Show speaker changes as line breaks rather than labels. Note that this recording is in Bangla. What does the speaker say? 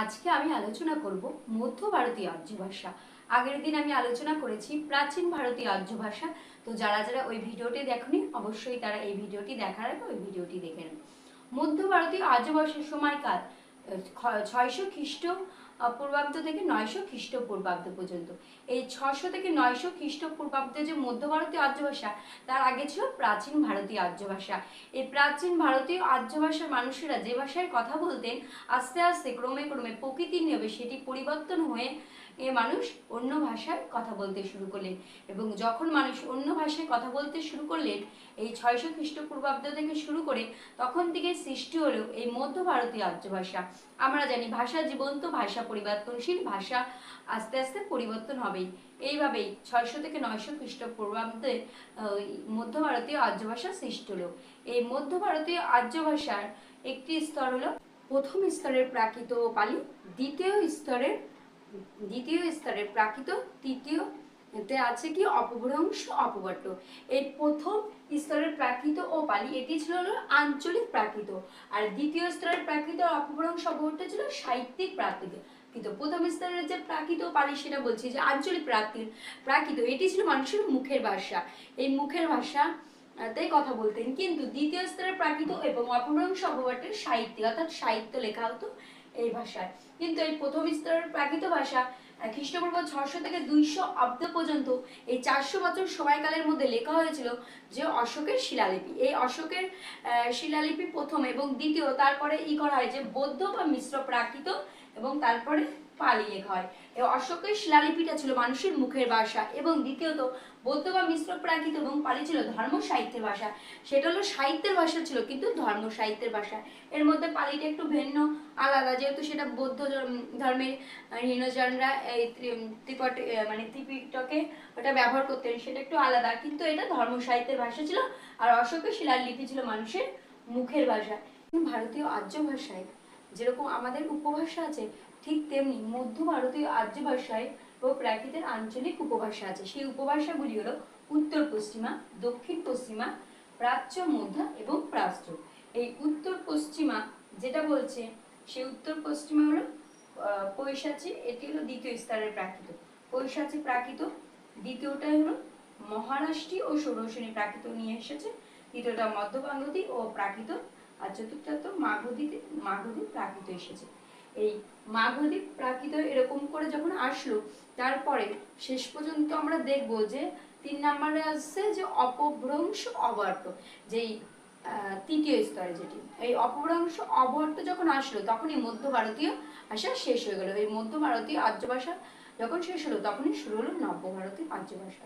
আজকে আমি আলোচনা করব মধ্য ভারতীয় আর্য ভাষা আগের দিন আমি আলোচনা করেছি প্রাচীন ভারতীয় আর্য ভাষা তো যারা যারা ওই ভিডিওটি দেখনি, অবশ্যই তারা এই ভিডিওটি দেখার আগে ওই ভিডিওটি দেখে নেন। মধ্য ভারতীয় আর্য ভাষার সময়কাল ছয়শো খ্রিস্ট পূর্বাব্দ থেকে নয়শো খ্রিস্টপূর্বাব্দ পর্যন্ত। এই ছশো থেকে নয়শো খ্রিস্টপূর্বাব্দে যে মধ্য ভারতীয় আর্য ভাষা তার আগে ছিল প্রাচীন ভারতীয় আর্য ভাষা এই প্রাচীন ভারতীয় আর্য ভাষার মানুষেরা যে ভাষায় কথা বলতেন, আস্তে আস্তে ক্রমে ক্রমে প্রকৃতির নিয়মে সেটি পরিবর্তন হয়ে এ মানুষ অন্য ভাষায় কথা বলতে শুরু করলেন এবং যখন মানুষ অন্য ভাষায় কথা বলতে শুরু করলেন, এই ছয়শো খ্রিস্টপূর্বাব্দ থেকে শুরু করে তখন থেকে সৃষ্টি হলো এই মধ্য ভারতীয় আর্য ভাষা আমরা জানি ভাষা জীবন্ত, ভাষা পরিবর্তনশীল ভাষা আস্তে আস্তে পরিবর্তন হবেই। এইভাবেই ছয়শো থেকে নয়শো খ্রিস্টপূর্বাব্দে মধ্য ভারতীয় আর্য ভাষা সৃষ্টি হলো। এই মধ্য ভারতীয় আর্য ভাষার একটি স্তর হলো প্রথম স্তরের প্রাকৃত ও পালি, দ্বিতীয় স্তরের দ্বিতীয় স্তরের প্রাকৃত, তৃতীয় এতে আছে কি অপভ্রংশ অপবর্ত এই প্রথম স্তরের প্রাকৃত ও পালি এটি ছিল হলো আঞ্চলিক প্রাকৃত। আর দ্বিতীয় স্তরের প্রাকৃত অপভ্রংশ অপবর্ত ছিল সাহিত্যিক প্রাকৃত। কিন্তু প্রথম স্তরের যে প্রাকৃত পালি সেটা বলছি যে আঞ্চলিক প্রাকৃত প্রাকৃত, এটি ছিল মানুষের মুখের ভাষা। এই মুখের ভাষা তাই কথা বলতেন। কিন্তু দ্বিতীয় স্তরের প্রাকৃত এবং অপভ্রংশ অপবর্তের সাহিত্যিক অর্থাৎ সাহিত্য লেখা হতো এই ভাষায়। কিন্তু এই প্রথম স্তরের প্রাকৃত ভাষা খ্রিস্টপূর্ব ছশো থেকে দুইশো অব্দ পর্যন্ত এই চারশো বছর সময়কালের মধ্যে লেখা হয়েছিল যে অশোকের শিলালিপি। এই অশোকের শিলালিপি প্রথম এবং দ্বিতীয়, তারপরে ই করা হয় যে বৌদ্ধ বা মিশ্র প্রাকৃত এবং তারপরে পালি লেখা হয় এই অশোকের শিলালিপিটা ছিল মানুষের মুখের ভাষা এবং দ্বিতীয়ত বৌদ্ধ বা মিশ্র প্রাকৃত এবং পালি ছিল ধর্ম সাহিত্যের ভাষা। সেটা হলো সাহিত্যের ভাষা ছিল কিন্তু ধর্ম সাহিত্যের ভাষা। এর মধ্যে পালিটা একটু ভিন্ন, আলাদা। যেহেতু সেটা বৌদ্ধ ধর্মের হীনজনরা এই ত্রি- ত্রিপট মানে ত্রিপিটকে ওটা ব্যবহার করতেন, সেটা একটু আলাদা। কিন্তু এটা ধর্ম সাহিত্যের ভাষা ছিল আর অশোকের শিলালিপি ছিল মানুষের মুখের ভাষা। ভারতীয় আর্য ভাষায় যেরকম আমাদের উপভাষা আছে, ঠিক তেমনি মধ্য ভারতীয় আর্য ভাষায় ও প্রাকৃতের আঞ্চলিক উপভাষা আছে। সেই উপভাষাগুলি হলো উত্তর পশ্চিমা, দক্ষিণ পশ্চিমা, প্রাচ্য, মধ্যা এবং প্রাচ্য। এই উত্তর পশ্চিমা যেটা বলছে, সেই উত্তর পশ্চিমা হলো পৈশাচী, এটি হলো দ্বিতীয় স্তরের প্রাকৃত। পৈশাচী প্রাকৃত দ্বিতীয়টা হলো মহারাষ্ট্রী ও ষোড়শনী প্রাকৃত নিয়ে এসেছে তৃতীয়টা মধ্যবাঙ্গদী ও প্রাকৃত আর চতুর্থটা তো মাগধীতে মাগধী প্রাকৃত এসেছে। এই মাগধী প্রাকৃত এরকম করে যখন আসলো, তারপরে শেষ পর্যন্ত আমরা দেখব যে তিন নম্বরে আসছে যে অপভ্রংশ অবর্ত, যেই তৃতীয় স্তরে যেটি। এই অপভ্রংশ অবর্ত যখন আসলো, তখনই মধ্য ভারতীয় ভাষা শেষ হয়ে গেল। এই মধ্য ভারতীয় আর্য ভাষা যখন শেষ হলো, তখনই শুরু হলো নব্য ভারতীয় আর্য ভাষা।